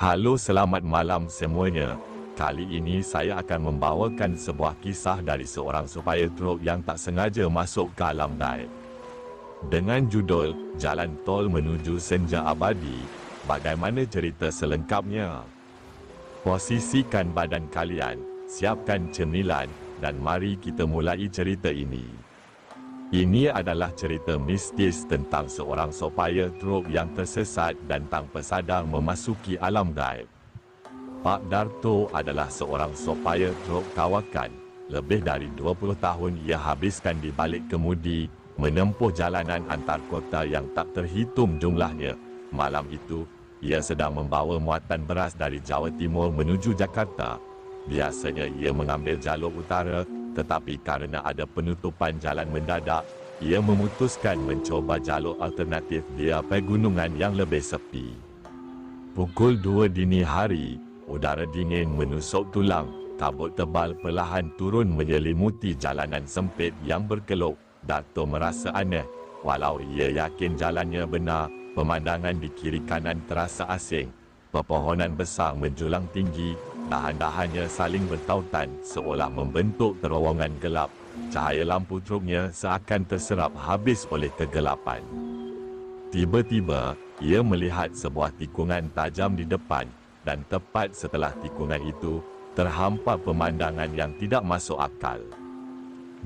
Halo selamat malam semuanya. Kali ini saya akan membawakan sebuah kisah dari seorang supplier truk yang tak sengaja masuk ke alam gaib. Dengan judul Jalan Tol Menuju Senja Abadi, bagaimana cerita selengkapnya? Posisikan badan kalian, siapkan cemilan dan mari kita mulai cerita ini. Ini adalah cerita mistis tentang seorang supplier truk yang tersesat dan tanpa sadar memasuki alam gaib. Pak Darto adalah seorang supplier truk kawakan. Lebih dari 20 tahun ia habiskan di balik kemudi, menempuh jalanan antar kota yang tak terhitung jumlahnya. Malam itu, ia sedang membawa muatan beras dari Jawa Timur menuju Jakarta. Biasanya ia mengambil jalur utara tetapi karena ada penutupan jalan mendadak, ia memutuskan mencoba jalur alternatif di pegunungan yang lebih sepi. Pukul 2 dini hari, udara dingin menusuk tulang, kabut tebal perlahan turun menyelimuti jalanan sempit yang berkelok. Dato merasa aneh, walau ia yakin jalannya benar, pemandangan di kiri kanan terasa asing. Pepohonan besar menjulang tinggi Dahan-dahannya saling bertautan seolah membentuk terowongan gelap. Cahaya lampu truknya seakan terserap habis oleh kegelapan. Tiba-tiba, ia melihat sebuah tikungan tajam di depan dan tepat setelah tikungan itu, terhampar pemandangan yang tidak masuk akal.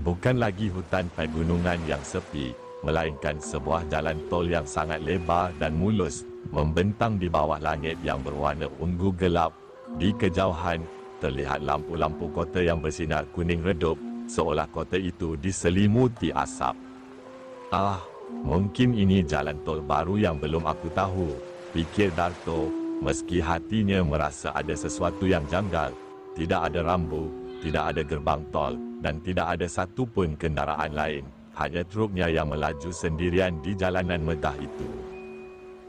Bukan lagi hutan pegunungan yang sepi, melainkan sebuah jalan tol yang sangat lebar dan mulus membentang di bawah langit yang berwarna ungu gelap di kejauhan, terlihat lampu-lampu kota yang bersinar kuning redup, seolah kota itu diselimuti asap. Ah, mungkin ini jalan tol baru yang belum aku tahu, fikir Darto, meski hatinya merasa ada sesuatu yang janggal. Tidak ada rambu, tidak ada gerbang tol, dan tidak ada satu pun kendaraan lain. Hanya truknya yang melaju sendirian di jalanan megah itu.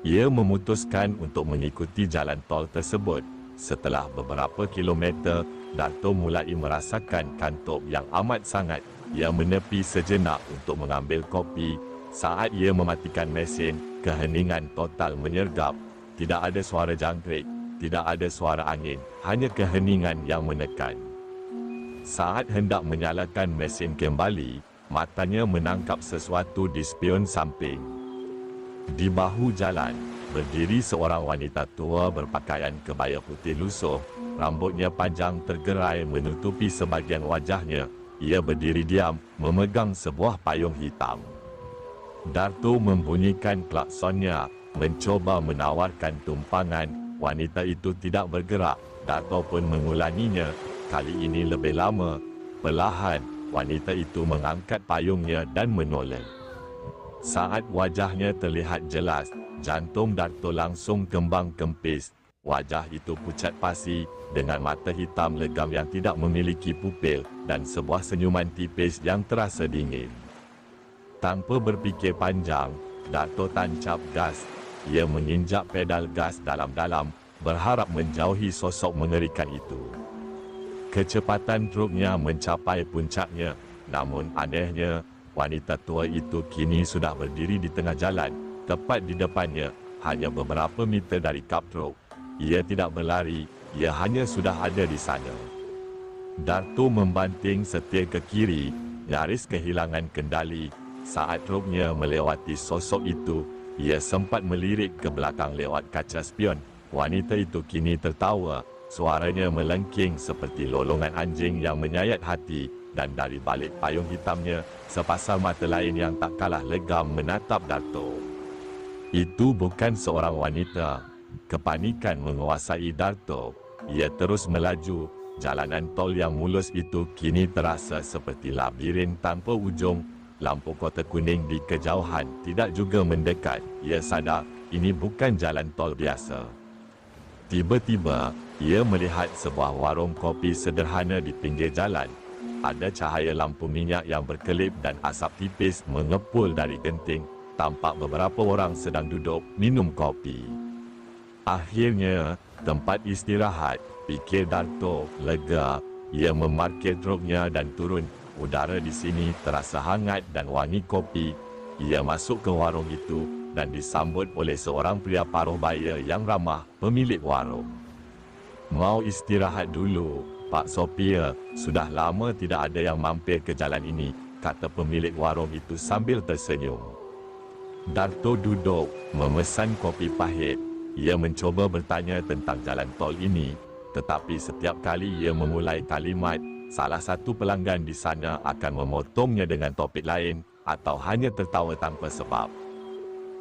Ia memutuskan untuk mengikuti jalan tol tersebut Setelah beberapa kilometer, Dato mulai merasakan kantuk yang amat sangat. Ia menepi sejenak untuk mengambil kopi. Saat ia mematikan mesin, keheningan total menyergap. Tidak ada suara jangkrik, tidak ada suara angin, hanya keheningan yang menekan. Saat hendak menyalakan mesin kembali, matanya menangkap sesuatu di spion samping. Di bahu jalan, Berdiri seorang wanita tua berpakaian kebaya putih lusuh. Rambutnya panjang tergerai menutupi sebagian wajahnya. Ia berdiri diam, memegang sebuah payung hitam. Darto membunyikan klaksonnya, mencoba menawarkan tumpangan. Wanita itu tidak bergerak. Darto pun mengulanginya. Kali ini lebih lama. Perlahan, wanita itu mengangkat payungnya dan menoleh. Saat wajahnya terlihat jelas, Jantung Dato langsung kembang kempis. Wajah itu pucat pasi dengan mata hitam legam yang tidak memiliki pupil dan sebuah senyuman tipis yang terasa dingin. Tanpa berfikir panjang, Dato tancap gas. Ia menginjak pedal gas dalam-dalam berharap menjauhi sosok mengerikan itu. Kecepatan truknya mencapai puncaknya. Namun anehnya, wanita tua itu kini sudah berdiri di tengah jalan tepat di depannya, hanya beberapa meter dari kap truk. Ia tidak berlari, ia hanya sudah ada di sana. Darto membanting setir ke kiri, nyaris kehilangan kendali. Saat truknya melewati sosok itu, ia sempat melirik ke belakang lewat kaca spion. Wanita itu kini tertawa, suaranya melengking seperti lolongan anjing yang menyayat hati dan dari balik payung hitamnya, sepasang mata lain yang tak kalah legam menatap Darto. Itu bukan seorang wanita. Kepanikan menguasai Darto. Ia terus melaju. Jalanan tol yang mulus itu kini terasa seperti labirin tanpa ujung. Lampu kota kuning di kejauhan tidak juga mendekat. Ia sadar ini bukan jalan tol biasa. Tiba-tiba, ia melihat sebuah warung kopi sederhana di pinggir jalan. Ada cahaya lampu minyak yang berkelip dan asap tipis mengepul dari genting tampak beberapa orang sedang duduk minum kopi. Akhirnya, tempat istirahat, fikir Darto lega. Ia memarkir truknya dan turun. Udara di sini terasa hangat dan wangi kopi. Ia masuk ke warung itu dan disambut oleh seorang pria paruh baya yang ramah, pemilik warung. Mau istirahat dulu, Pak Sophia. Sudah lama tidak ada yang mampir ke jalan ini, kata pemilik warung itu sambil tersenyum. Darto duduk, memesan kopi pahit. Ia mencoba bertanya tentang jalan tol ini, tetapi setiap kali ia memulai kalimat, salah satu pelanggan di sana akan memotongnya dengan topik lain atau hanya tertawa tanpa sebab.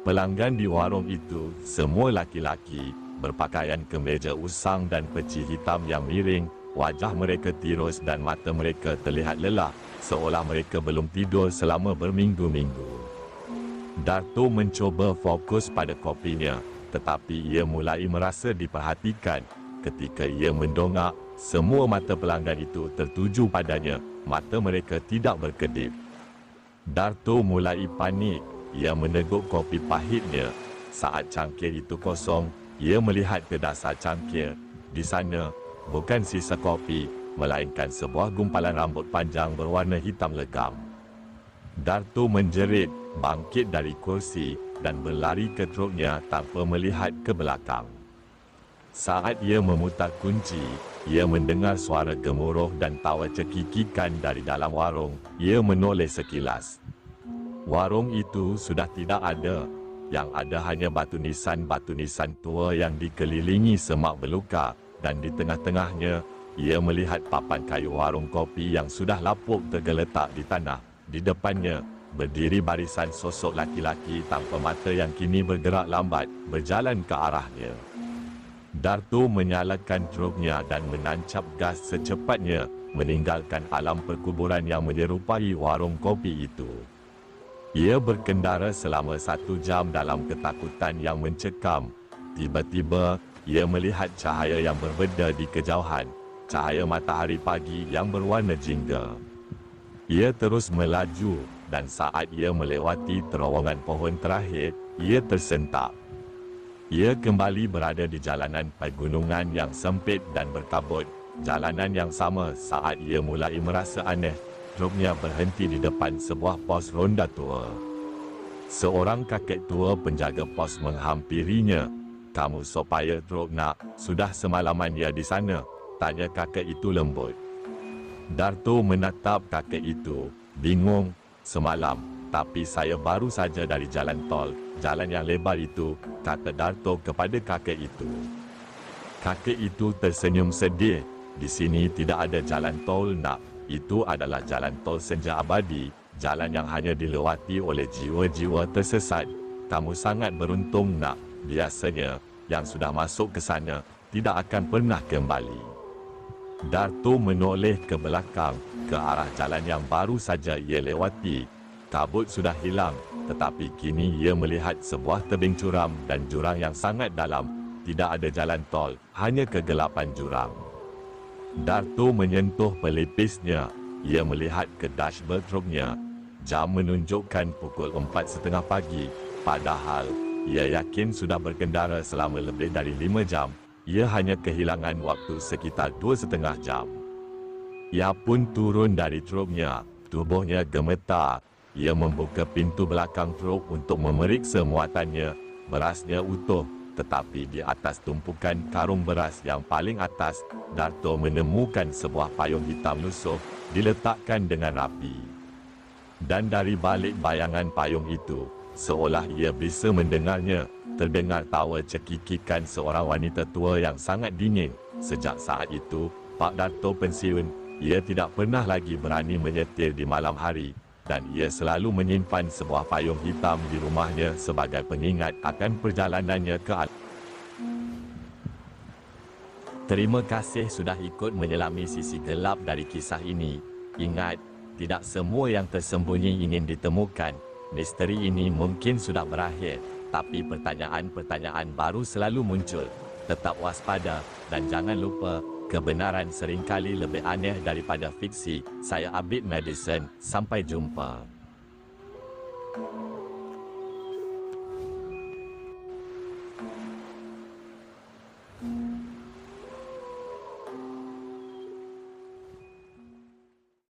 Pelanggan di warung itu semua laki-laki berpakaian kemeja usang dan peci hitam yang miring, wajah mereka tirus dan mata mereka terlihat lelah seolah mereka belum tidur selama berminggu-minggu. Dato mencoba fokus pada kopinya, tetapi ia mulai merasa diperhatikan ketika ia mendongak, semua mata pelanggan itu tertuju padanya, mata mereka tidak berkedip. Darto mulai panik ia meneguk kopi pahitnya. Saat cangkir itu kosong, ia melihat ke dasar cangkir. Di sana, bukan sisa kopi, melainkan sebuah gumpalan rambut panjang berwarna hitam legam. Darto menjerit, bangkit dari kursi dan berlari ke truknya tanpa melihat ke belakang. Saat ia memutar kunci, ia mendengar suara gemuruh dan tawa cekikikan dari dalam warung. Ia menoleh sekilas. Warung itu sudah tidak ada. Yang ada hanya batu nisan-batu nisan tua yang dikelilingi semak belukar dan di tengah-tengahnya ia melihat papan kayu warung kopi yang sudah lapuk tergeletak di tanah. Di depannya berdiri barisan sosok laki-laki tanpa mata yang kini bergerak lambat berjalan ke arahnya. Darto menyalakan truknya dan menancap gas secepatnya meninggalkan alam perkuburan yang menyerupai warung kopi itu. Ia berkendara selama satu jam dalam ketakutan yang mencekam. Tiba-tiba, ia melihat cahaya yang berbeda di kejauhan. Cahaya matahari pagi yang berwarna jingga. Ia terus melaju dan saat ia melewati terowongan pohon terakhir, ia tersentak. Ia kembali berada di jalanan pegunungan yang sempit dan berkabut. Jalanan yang sama saat ia mulai merasa aneh truknya berhenti di depan sebuah pos ronda tua. Seorang kakek tua penjaga pos menghampirinya. Kamu supaya truk nak, sudah semalaman ia di sana? Tanya kakek itu lembut. Darto menatap kakek itu, bingung, semalam. Tapi saya baru saja dari jalan tol, jalan yang lebar itu, kata Darto kepada kakek itu. Kakek itu tersenyum sedih. Di sini tidak ada jalan tol nak, itu adalah jalan tol senja abadi, jalan yang hanya dilewati oleh jiwa-jiwa tersesat. Kamu sangat beruntung nak, biasanya yang sudah masuk ke sana tidak akan pernah kembali. Darto menoleh ke belakang, ke arah jalan yang baru saja ia lewati. Kabut sudah hilang, tetapi kini ia melihat sebuah tebing curam dan jurang yang sangat dalam. Tidak ada jalan tol, hanya kegelapan jurang. Darto menyentuh pelipisnya. Ia melihat ke dashboard truknya. Jam menunjukkan pukul 4.30 pagi. Padahal, ia yakin sudah berkendara selama lebih dari 5 jam. Ia hanya kehilangan waktu sekitar 2.5 jam. Ia pun turun dari truknya. Tubuhnya gemetar. Ia membuka pintu belakang truk untuk memeriksa muatannya. Berasnya utuh tetapi di atas tumpukan karung beras yang paling atas, Darto menemukan sebuah payung hitam lusuh diletakkan dengan rapi. Dan dari balik bayangan payung itu, seolah ia bisa mendengarnya, terdengar tawa cekikikan seorang wanita tua yang sangat dingin. Sejak saat itu, Pak Darto pensiun, ia tidak pernah lagi berani menyetir di malam hari dan ia selalu menyimpan sebuah payung hitam di rumahnya sebagai pengingat akan perjalanannya ke alam. Terima kasih sudah ikut menyelami sisi gelap dari kisah ini. Ingat, tidak semua yang tersembunyi ingin ditemukan. Misteri ini mungkin sudah berakhir, tapi pertanyaan-pertanyaan baru selalu muncul. Tetap waspada dan jangan lupa Kebenaran seringkali lebih aneh daripada fiksi. Saya Abid Madison. Sampai jumpa.